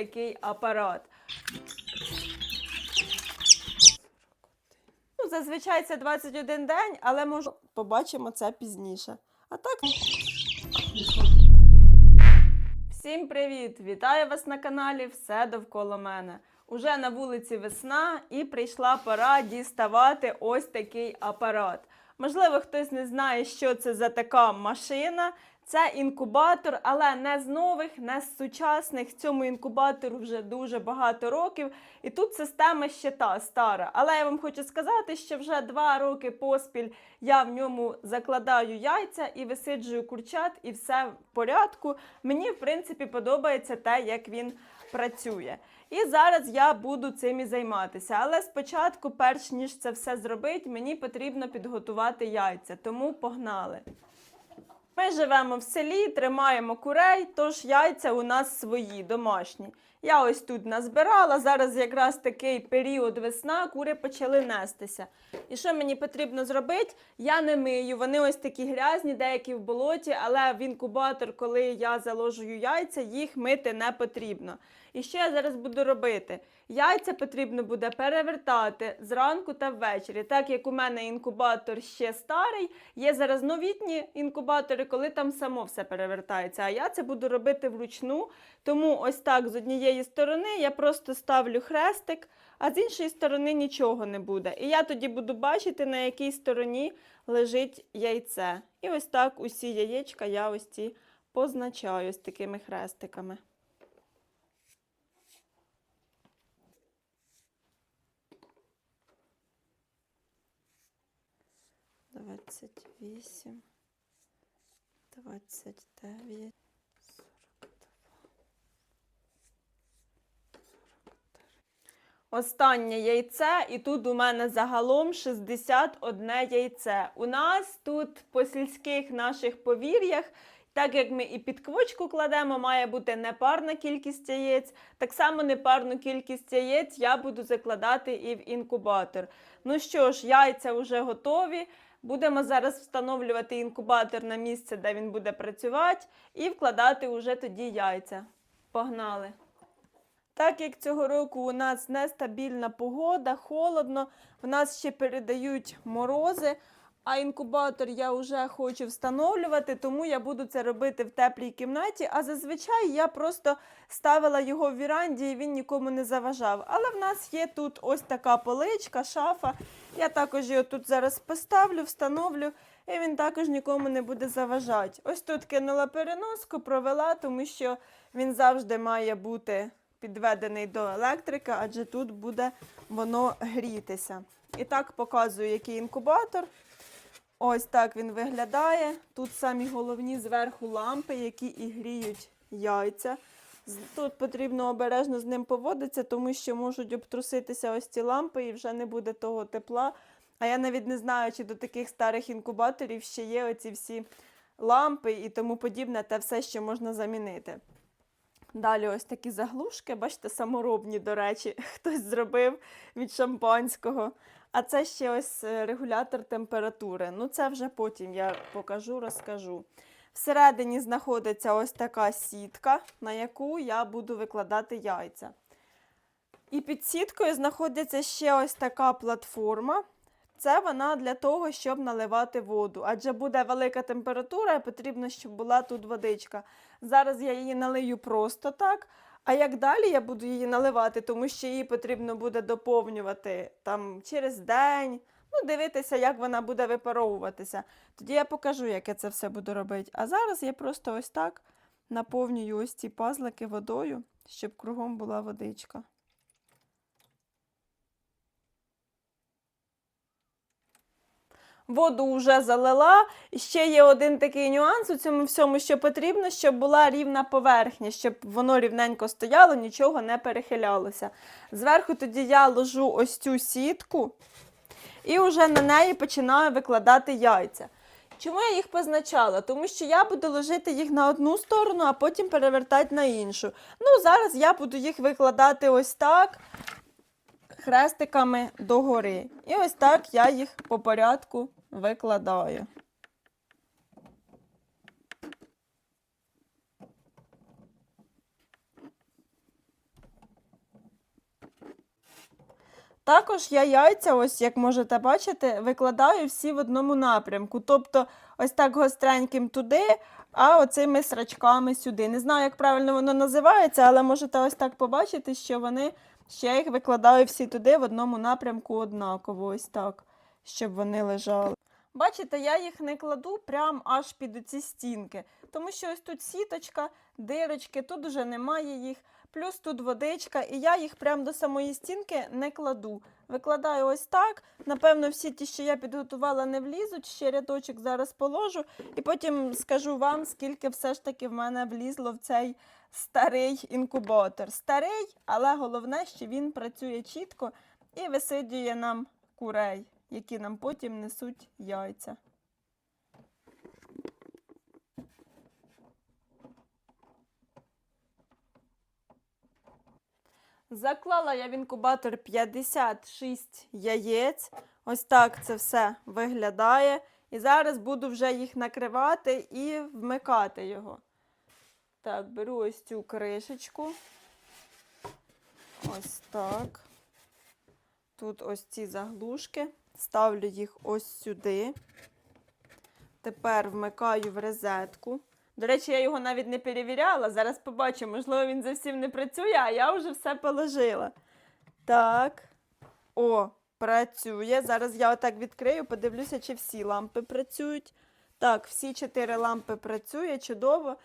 такий апарат. Ну, зазвичай це 21 день, але може побачимо це пізніше. А так. Всім привіт! Вітаю вас на каналі Все довкола мене. Уже на вулиці весна і прийшла пора діставати ось такий апарат. Можливо, хтось не знає, що це за така машина. Це інкубатор, але не з нових, не з сучасних. Цьому інкубатору вже дуже багато років. І тут система ще та стара. Але я вам хочу сказати, що вже два роки поспіль я в ньому закладаю яйця і висиджую курчат, і все в порядку. Мені, в принципі, подобається те, як він працює. І зараз я буду цим і займатися. Але спочатку, перш ніж це все зробити, мені потрібно підготувати яйця. Тому погнали. Ми живемо в селі, тримаємо курей, тож яйця у нас свої, домашні. Я ось тут назбирала. Зараз якраз такий період весна, кури почали нестися. І що мені потрібно зробити? Я не мию. Вони ось такі грязні, деякі в болоті, але в інкубатор, коли я заложую яйця, їх мити не потрібно. І що я зараз буду робити? Яйця потрібно буде перевертати зранку та ввечері. Так як у мене інкубатор ще старий, є зараз новітні інкубатори, коли там само все перевертається. А я це буду робити вручну. Тому ось так з однієї сторони я просто ставлю хрестик, а з іншої сторони нічого не буде. І я тоді буду бачити, на якій стороні лежить яйце. І ось так усі яєчка я ось ці позначаю з такими хрестиками. Двадцять вісім, двадцять дев'ять, сорок два. Останнє яйце, і тут у мене загалом 61 яйце. У нас тут по сільських наших повір'ях, так як ми і під квочку кладемо, має бути непарна кількість яєць. Так само непарну кількість яєць я буду закладати і в інкубатор. Ну що ж, яйця вже готові. Будемо зараз встановлювати інкубатор на місце, де він буде працювати, і вкладати уже тоді яйця. Погнали! Так як цього року у нас нестабільна погода, холодно, в нас ще передають морози, а інкубатор я вже хочу встановлювати, тому я буду це робити в теплій кімнаті. А зазвичай я просто ставила його в віранді і він нікому не заважав. Але в нас є тут ось така поличка, шафа. Я також його тут зараз поставлю, встановлю, і він також нікому не буде заважати. Ось тут кинула переноску, провела, тому що він завжди має бути підведений до електрика, адже тут буде воно грітися. І так показую, який інкубатор. Ось так він виглядає. Тут самі головні зверху лампи, які і гріють яйця. Тут потрібно обережно з ним поводитися, тому що можуть обтруситися ось ці лампи і вже не буде того тепла. А я навіть не знаю, чи до таких старих інкубаторів ще є оці всі лампи і тому подібне, те все, що можна замінити. Далі ось такі заглушки, бачите, саморобні, до речі, хтось зробив від шампанського. А це ще ось е, регулятор температури. Ну, це вже потім я покажу, розкажу. Всередині знаходиться ось така сітка, на яку я буду викладати яйця. І під сіткою знаходиться ще ось така платформа. Це вона для того, щоб наливати воду. Адже буде велика температура, і потрібно, щоб була тут водичка. Зараз я її налию просто так. А як далі я буду її наливати, тому що її потрібно буде доповнювати там через день. Ну, дивитися, як вона буде випаровуватися. Тоді я покажу, як я це все буду робити. А зараз я просто ось так наповнюю ось ці пазлики водою, щоб кругом була водичка. Воду вже залила. І ще є один такий нюанс у цьому всьому, що потрібно, щоб була рівна поверхня, щоб воно рівненько стояло, нічого не перехилялося. Зверху тоді я ложу ось цю сітку і вже на неї починаю викладати яйця. Чому я їх позначала? Тому що я буду ложити їх на одну сторону, а потім перевертати на іншу. Ну, зараз я буду їх викладати ось так, хрестиками догори. І ось так я їх по порядку викладаю. Також я яйця, ось як можете бачити, викладаю всі в одному напрямку. Тобто, ось так гостреньким туди, а оцими срачками сюди. Не знаю, як правильно воно називається, але можете ось так побачити, що вони ще їх викладаю всі туди в одному напрямку однаково. Ось так щоб вони лежали. Бачите, я їх не кладу прям аж під ці стінки, тому що ось тут сіточка, дирочки, тут уже немає їх, плюс тут водичка, і я їх прям до самої стінки не кладу. Викладаю ось так. Напевно, всі ті, що я підготувала, не влізуть. Ще рядочок зараз положу, і потім скажу вам, скільки все ж таки в мене влізло в цей старий інкубатор. Старий, але головне, що він працює чітко і висиджує нам курей, які нам потім несуть яйця. Заклала я в інкубатор 56 яєць. Ось так це все виглядає. І зараз буду вже їх накривати і вмикати його. Так, беру ось цю кришечку. Ось так. Тут ось ці заглушки. Ставлю їх ось сюди. Тепер вмикаю в розетку. До речі, я його навіть не перевіряла. Зараз побачу, можливо, він зовсім не працює, а я вже все положила. Так. О, працює. Зараз я отак відкрию, подивлюся, чи всі лампи працюють. Так, всі чотири лампи працює, чудово.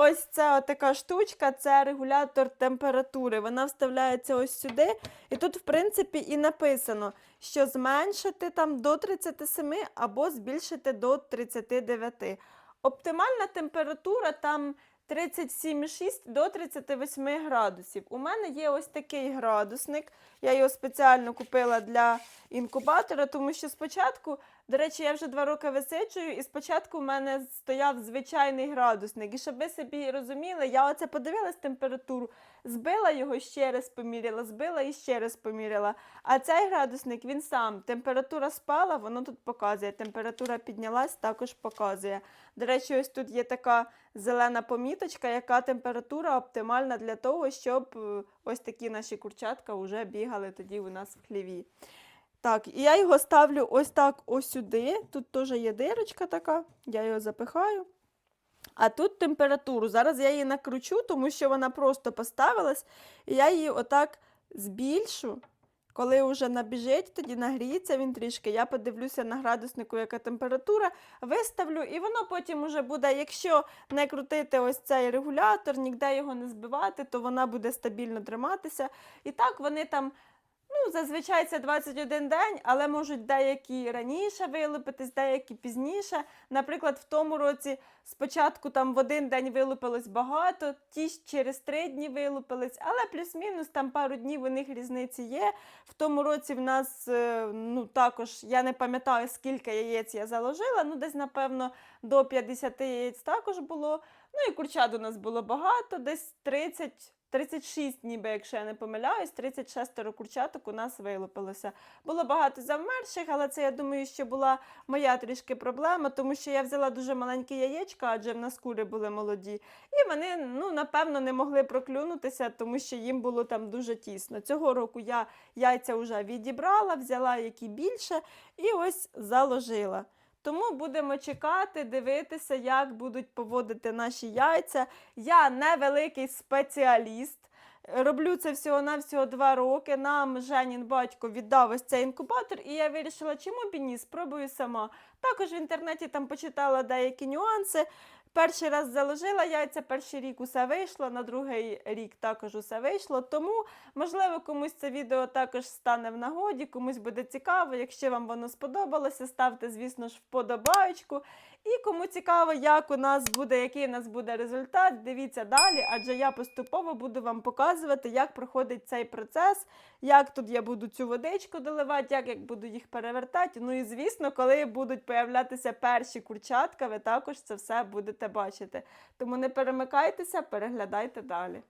Ось це така штучка, це регулятор температури. Вона вставляється ось сюди. І тут, в принципі, і написано, що зменшити там до 37 або збільшити до 39. Оптимальна температура там 37,6 до 38 градусів. У мене є ось такий градусник. Я його спеціально купила для інкубатора, тому що спочатку, до речі, я вже два роки висиджую, і спочатку в мене стояв звичайний градусник. І щоб ви собі розуміли, я оце подивилась температуру, збила його ще раз поміряла, збила і ще раз поміряла. А цей градусник він сам. Температура спала, воно тут показує. Температура піднялась, також показує. До речі, ось тут є така зелена поміточка, яка температура оптимальна для того, щоб е, ось такі наші курчатка вже бігали тоді у нас в хліві. Так, і я його ставлю ось так ось сюди. Тут теж є дирочка така, я його запихаю. А тут температуру. Зараз я її накручу, тому що вона просто поставилась, і я її отак збільшу. Коли вже набіжить, тоді нагріється він трішки. Я подивлюся на градуснику, яка температура, виставлю, і воно потім уже буде, якщо не крутити ось цей регулятор, ніде його не збивати, то вона буде стабільно триматися. І так вони там. Ну, зазвичай це 21 день, але можуть деякі раніше вилупитись, деякі пізніше. Наприклад, в тому році спочатку там в один день вилупилось багато, ті через три дні вилупились, але плюс-мінус там пару днів у них різниці є. В тому році в нас е, ну, також, я не пам'ятаю, скільки яєць я заложила, ну десь, напевно, до 50 яєць також було. Ну і курчат у нас було багато, десь 30. 36, ніби, якщо я не помиляюсь, 36 курчаток у нас вилупилося. Було багато завмерших, але це, я думаю, що була моя трішки проблема, тому що я взяла дуже маленькі яєчка, адже в нас кури були молоді. І вони, ну, напевно, не могли проклюнутися, тому що їм було там дуже тісно. Цього року я яйця вже відібрала, взяла які більше і ось заложила. Тому будемо чекати, дивитися, як будуть поводити наші яйця. Я не великий спеціаліст. Роблю це всього-навсього два роки. Нам Женін батько віддав ось цей інкубатор, і я вирішила, чому б і ні, спробую сама. Також в інтернеті там почитала деякі нюанси. Перший раз заложила яйця, перший рік усе вийшло, на другий рік також усе вийшло. Тому, можливо, комусь це відео також стане в нагоді, комусь буде цікаво. Якщо вам воно сподобалося, ставте, звісно ж, вподобайку. І кому цікаво, як у нас буде, який у нас буде результат, дивіться далі, адже я поступово буду вам показувати, як проходить цей процес, як тут я буду цю водичку доливати, як, як буду їх перевертати. Ну і звісно, коли будуть появлятися перші курчатка, ви також це все будете бачити. Тому не перемикайтеся, переглядайте далі.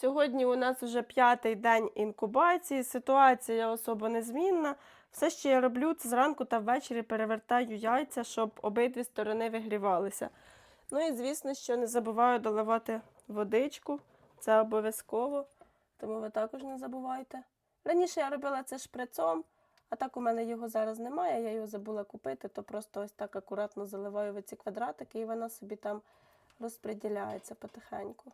Сьогодні у нас вже п'ятий день інкубації, ситуація особо незмінна. Все, що я роблю, це зранку та ввечері перевертаю яйця, щоб обидві сторони вигрівалися. Ну і звісно, що не забуваю доливати водичку. Це обов'язково, тому ви також не забувайте. Раніше я робила це шприцом, а так у мене його зараз немає, я його забула купити, то просто ось так акуратно заливаю в ці квадратики, і вона собі там розподіляється потихеньку.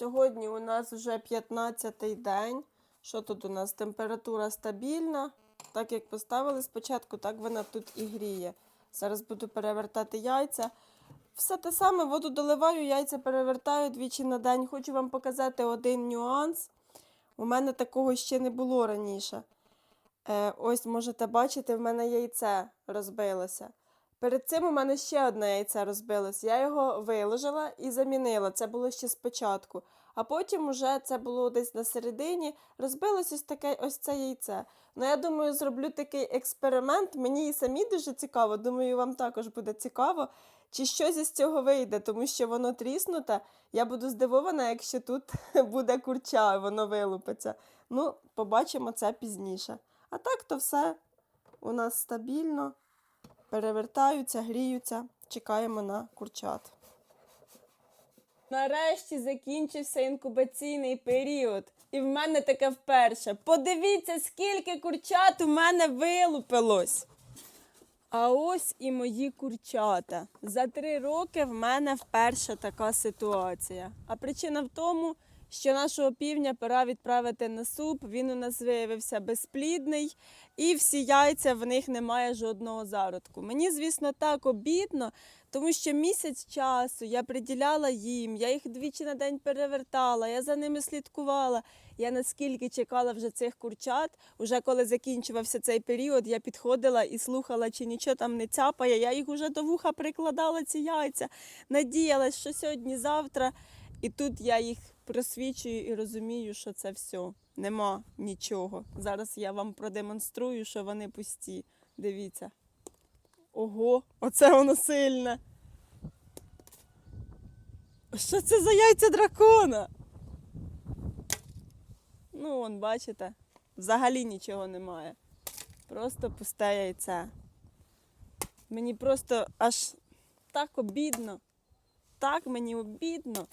Сьогодні у нас вже 15-й день. Що тут у нас? Температура стабільна. Так як поставили спочатку, так вона тут і гріє. Зараз буду перевертати яйця. Все те саме, воду доливаю, яйця перевертаю двічі на день. Хочу вам показати один нюанс. У мене такого ще не було раніше. Е, ось можете бачити, в мене яйце розбилося. Перед цим у мене ще одне яйце розбилось. Я його виложила і замінила. Це було ще спочатку. А потім уже це було десь на середині. Розбилось ось таке ось це яйце. Ну, я думаю, зроблю такий експеримент. Мені і самі дуже цікаво. Думаю, вам також буде цікаво, чи щось із цього вийде, тому що воно тріснуте. Я буду здивована, якщо тут буде курча, воно вилупиться. Ну, побачимо це пізніше. А так то все у нас стабільно перевертаються, гріються, чекаємо на курчат. Нарешті закінчився інкубаційний період. І в мене таке вперше. Подивіться, скільки курчат у мене вилупилось. А ось і мої курчата. За три роки в мене вперше така ситуація. А причина в тому, що нашого півня пора відправити на суп. Він у нас виявився безплідний, і всі яйця в них немає жодного зародку. Мені, звісно, так обідно, тому що місяць часу я приділяла їм, я їх двічі на день перевертала, я за ними слідкувала. Я наскільки чекала вже цих курчат, уже коли закінчувався цей період, я підходила і слухала, чи нічого там не цяпає. Я їх уже до вуха прикладала ці яйця, надіялась, що сьогодні-завтра. І тут я їх просвічую і розумію, що це все. Нема нічого. Зараз я вам продемонструю, що вони пусті. Дивіться. Ого, оце воно сильне. Що це за яйця дракона? Ну, вон, бачите, взагалі нічого немає. Просто пусте яйце. Мені просто аж так обідно. Так мені обідно.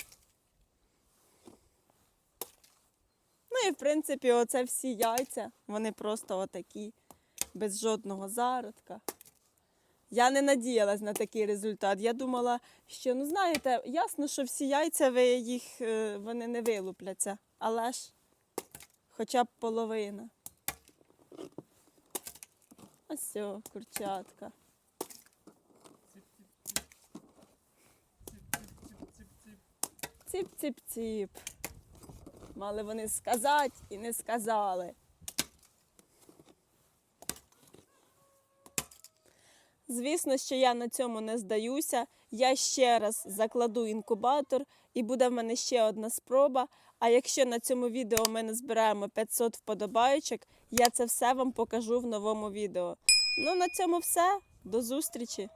Ну і в принципі, оце всі яйця, вони просто отакі, без жодного зародка. Я не надіялась на такий результат. Я думала, що ну знаєте, ясно, що всі яйця ви їх е, вони не вилупляться, але ж хоча б половина. Ось курчатка. Ціп-ціп-ціп. Мали вони сказати і не сказали. Звісно, що я на цьому не здаюся. Я ще раз закладу інкубатор і буде в мене ще одна спроба. А якщо на цьому відео ми не збираємо 500 вподобайочок, я це все вам покажу в новому відео. Ну, на цьому все. До зустрічі!